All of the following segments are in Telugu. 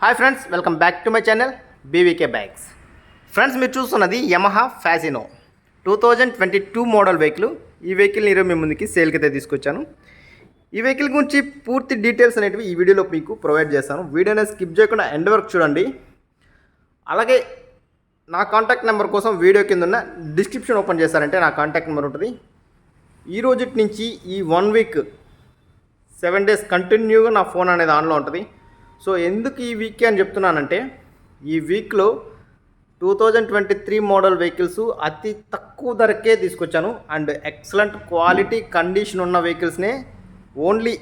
Hi friends welcome back to my channel BVK bags friends మీరు చూస్తున్నది Yamaha Fascino two thousand twenty two model vehicle ఈ వెహికల్ని ఈరోజు మీ ముందుకి సేల్కి అయితే తీసుకొచ్చాను. ఈ వెహికల్ గురించి పూర్తి డీటెయిల్స్ అనేటివి ఈ వీడియోలో మీకు ప్రొవైడ్ చేస్తాను. వీడియోని స్కిప్ చేయకుండా ఎండ్ వరకు చూడండి. అలాగే నా కాంటాక్ట్ నెంబర్ కోసం వీడియో కింద ఉన్న డిస్క్రిప్షన్ ఓపెన్ చేశారంటే నా కాంటాక్ట్ నెంబర్ ఉంటుంది. ఈ రోజు నుంచి ఈ వన్ వీక్ సెవెన్ డేస్ కంటిన్యూగా నా ఫోన్ అనేది ఆన్లో ఉంటుంది. సో ఎందుకు ఈ వీక్ అని చెప్తున్నానంటే ఈ వీక్లో two thousand twenty three model vehicles అతి తక్కువ ధరకే తీసుకొచ్చాను. అండ్ ఎక్సలెంట్ క్వాలిటీ కండిషన్ ఉన్న వెహికల్స్నే ఓన్లీ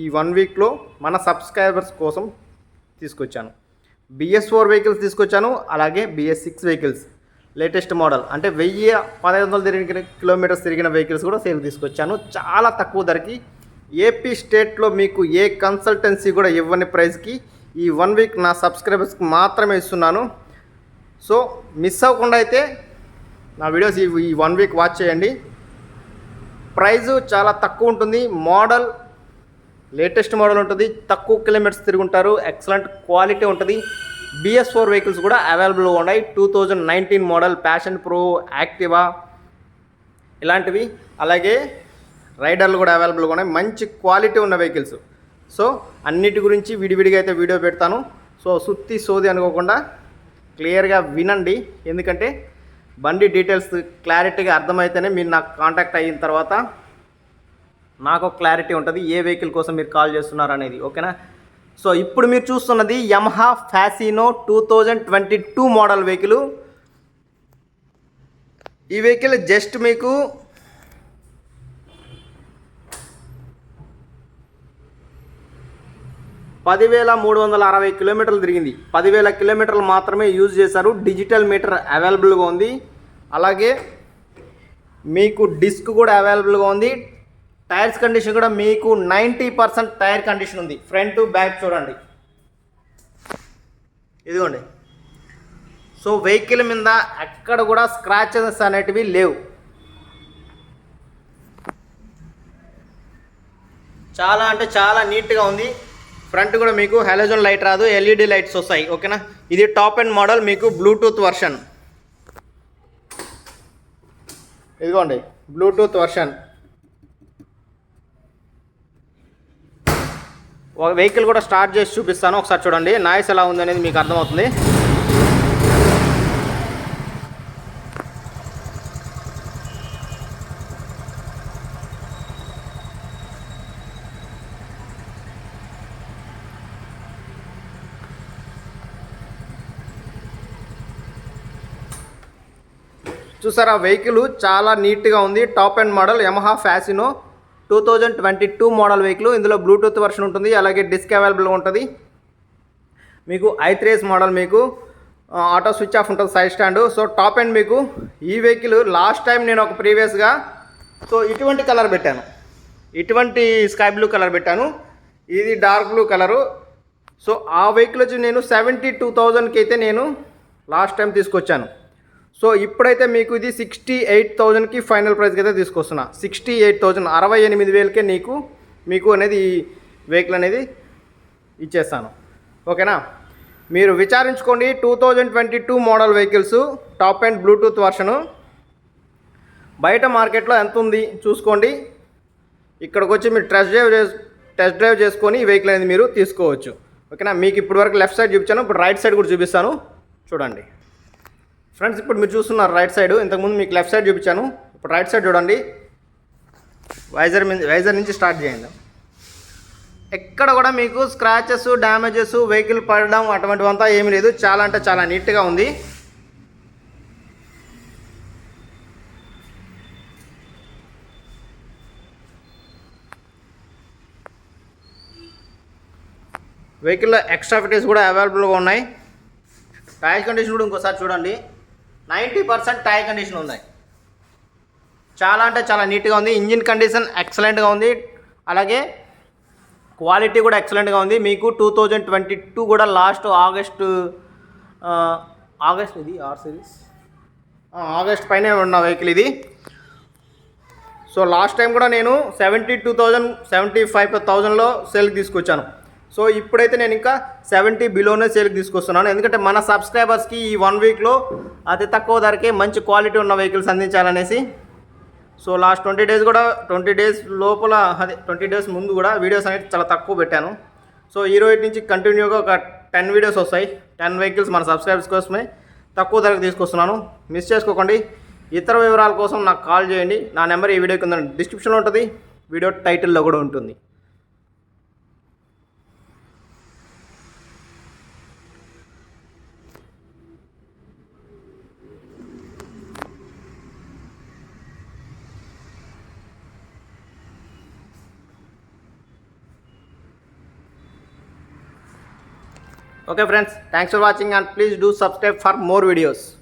ఈ వన్ వీక్లో మన సబ్స్క్రైబర్స్ కోసం తీసుకొచ్చాను. బిఎస్ ఫోర్ వెహికల్స్ తీసుకొచ్చాను అలాగే BS six vehicles. Latest model అంటే వెయ్యి పదహైదు వందలు తిరిగిన కిలోమీటర్స్ తిరిగిన వెహికల్స్ కూడా సేల్ తీసుకొచ్చాను. చాలా తక్కువ ధరకి ఏపీ స్టేట్లో మీకు ఏ కన్సల్టెన్సీ కూడా ఇవ్వని ప్రైస్కి ఈ వన్ వీక్ నా సబ్స్క్రైబర్స్కి మాత్రమే ఇస్తున్నాను. సో మిస్ అవ్వకుండా అయితే నా వీడియోస్ ఈ వన్ వీక్ వాచ్ చేయండి. ప్రైజు చాలా తక్కువ ఉంటుంది. మోడల్ లేటెస్ట్ మోడల్ ఉంటుంది. తక్కువ కిలోమీటర్స్ తిరుగుంటారు ఎక్సలెంట్ క్వాలిటీ ఉంటుంది. బిఎస్ ఫోర్ వెహికల్స్ కూడా అవైలబుల్గా ఉన్నాయి. Two thousand nineteen model Passion Pro Activa ఇలాంటివి. అలాగే రైడర్లు కూడా అవైలబుల్గా ఉన్నాయి. మంచి క్వాలిటీ ఉన్న వెహికల్స్. సో అన్నిటి గురించి విడివిడిగా అయితే వీడియో పెడతాను. సో సుత్తి సోది అనుకోకుండా క్లియర్గా వినండి. ఎందుకంటే బండి డీటెయిల్స్ క్లారిటీగా అర్థమైతేనే మీరు నాకు కాంటాక్ట్ అయిన తర్వాత నాకు క్లారిటీ ఉంటుంది ఏ వెహికల్ కోసం మీరు కాల్ చేస్తున్నారు అనేది. ఓకేనా? సో ఇప్పుడు మీరు చూస్తున్నది Yamaha Fascino two thousand twenty two model vehicle. ఈ వెహికల్ జస్ట్ మీకు పదివేల మూడు వందల అరవై కిలోమీటర్లు తిరిగింది. పదివేల కిలోమీటర్లు మాత్రమే యూజ్ చేశారు. డిజిటల్ మీటర్ అవైలబుల్గా ఉంది. అలాగే మీకు డిస్క్ కూడా అవైలబుల్గా ఉంది. టైర్స్ కండిషన్ కూడా మీకు నైంటీ పర్సెంట్ టైర్ కండిషన్ ఉంది. ఫ్రంట్ బ్యాక్ చూడండి. ఇదిగోండి. సో వెహికల్ మీద ఎక్కడ కూడా స్క్రాచెస్ అనేటివి లేవు. చాలా అంటే చాలా నీట్గా ఉంది. ఫ్రంట్ కూడా మీకు హెలోజన్ లైట్ రాదు ఎల్ఈడి లైట్స్ వస్తాయి ఓకేనా? ఇది టాప్ అండ్ మోడల్ మీకు బ్లూటూత్ వర్షన్. ఇదిగోండి బ్లూటూత్ వర్షన్. ఒక వెహికల్ కూడా స్టార్ట్ చేసి చూపిస్తాను ఒకసారి చూడండి. నాయిస్ ఎలా ఉంది అనేది మీకు అర్థమవుతుంది. చూసారా వెహికల్ చాలా నీట్గా ఉంది. Top end model Yamaha Fascino two thousand twenty two model vehicle. ఇందులో బ్లూటూత్ వర్షన్ ఉంటుంది అలాగే డిస్క్ అవైలబుల్గా ఉంటుంది. మీకు ఐత్రేస్ మోడల్ మీకు ఆటో స్విచ్ ఆఫ్ ఉంటుంది side stand. So top end మీకు ఈ వెహికల్ లాస్ట్ టైం నేను ఒక ప్రీవియస్గా సో ఇటువంటి కలర్ పెట్టాను. ఇటువంటి స్కై బ్లూ కలర్ పెట్టాను. ఇది డార్క్ బ్లూ కలరు. సో ఆ వెహికల్ వచ్చి నేను సెవెంటీ టూ థౌజండ్కి అయితే నేను లాస్ట్ టైం తీసుకొచ్చాను. సో ఇప్పుడైతే మీకు ఇది సిక్స్టీ ఎయిట్ థౌజండ్కి ఫైనల్ ప్రైస్కి అయితే తీసుకొస్తున్నా. సిక్స్టీ ఎయిట్ థౌజండ్ అరవై ఎనిమిది వేలకే నీకు మీకు అనేది ఈ వెహికల్ అనేది ఇచ్చేస్తాను. ఓకేనా? మీరు విచారించుకోండి two thousand twenty two model vehicles top end Bluetooth version. బయట మార్కెట్లో ఎంత ఉంది చూసుకోండి. ఇక్కడికి వచ్చి మీరు టెస్ట్ డ్రైవ్ చేసి టెస్ట్ డ్రైవ్ చేసుకొని ఈ వెహికల్ అనేది మీరు తీసుకోవచ్చు. ఓకేనా? మీకు ఇప్పటివరకు లెఫ్ట్ సైడ్ చూపించాను ఇప్పుడు రైట్ సైడ్ కూడా చూపిస్తాను. చూడండి. ఫ్రెండ్స్ ఇప్పుడు మీరు చూస్తున్నారు రైట్ సైడ్ ఇంతకుముందు మీకు లెఫ్ట్ సైడ్ చూపించాను. ఇప్పుడు రైట్ సైడ్ చూడండి. వైజర్ వైజర్ నుంచి స్టార్ట్ చేయండి. ఎక్కడ కూడా మీకు స్క్రాచెస్ డ్యామేజెస్ వెహికల్ పడడం అటువంటివంతా ఏమీ లేదు. చాలా అంటే చాలా నీట్గా ఉంది. వెహికల్లో ఎక్స్ట్రా ఫిటీస్ కూడా అవైలబుల్గా ఉన్నాయి. టైర్ కండిషన్ కూడా ఇంకోసారి చూడండి. నైంటీ పర్సెంట్ టైర్ కండిషన్ ఉన్నాయి. చాలా అంటే చాలా నీట్గా ఉంది. ఇంజిన్ కండిషన్ ఎక్సలెంట్గా ఉంది. అలాగే క్వాలిటీ కూడా ఎక్సలెంట్గా ఉంది. మీకు టూ థౌజండ్ ట్వంటీ టూ కూడా లాస్ట్ ఆగస్ట్ ఆగస్ట్ ఇది ఆర్ సిరీస్? ఆగస్ట్ పైనే ఉన్న వెహికల్ ఇది. సో లాస్ట్ టైం కూడా నేను seventy two thousand seventy five థౌజండ్లో సేల్కి తీసుకొచ్చాను. సో ఇప్పుడైతే నేను ఇంకా సెవెంటీ బిలోనే సేల్కి తీసుకొస్తున్నాను. ఎందుకంటే మన సబ్స్క్రైబర్స్కి ఈ వన్ వీక్లో అతి తక్కువ ధరకే మంచి క్వాలిటీ ఉన్న వెహికల్స్ అందించాలనేసి. సో లాస్ట్ ట్వంటీ డేస్ కూడా ట్వంటీ డేస్ లోపల అదే ట్వంటీ డేస్ ముందు కూడా వీడియోస్ అనేది చాలా తక్కువ పెట్టాను. సో ఈ రోజు నుంచి కంటిన్యూగా ఒక టెన్ వీడియోస్ వస్తాయి. టెన్ వెహికల్స్ మన సబ్స్క్రైబర్స్ కోసమే తక్కువ ధరకు తీసుకొస్తున్నాను. మిస్ చేసుకోకండి. ఇతర వివరాల కోసం నాకు కాల్ చేయండి. నా నెంబర్ ఈ వీడియో కింద డిస్క్రిప్షన్లో ఉంటుంది. వీడియో టైటిల్లో కూడా ఉంటుంది. Okay friends, thanks for watching and please do subscribe for more videos.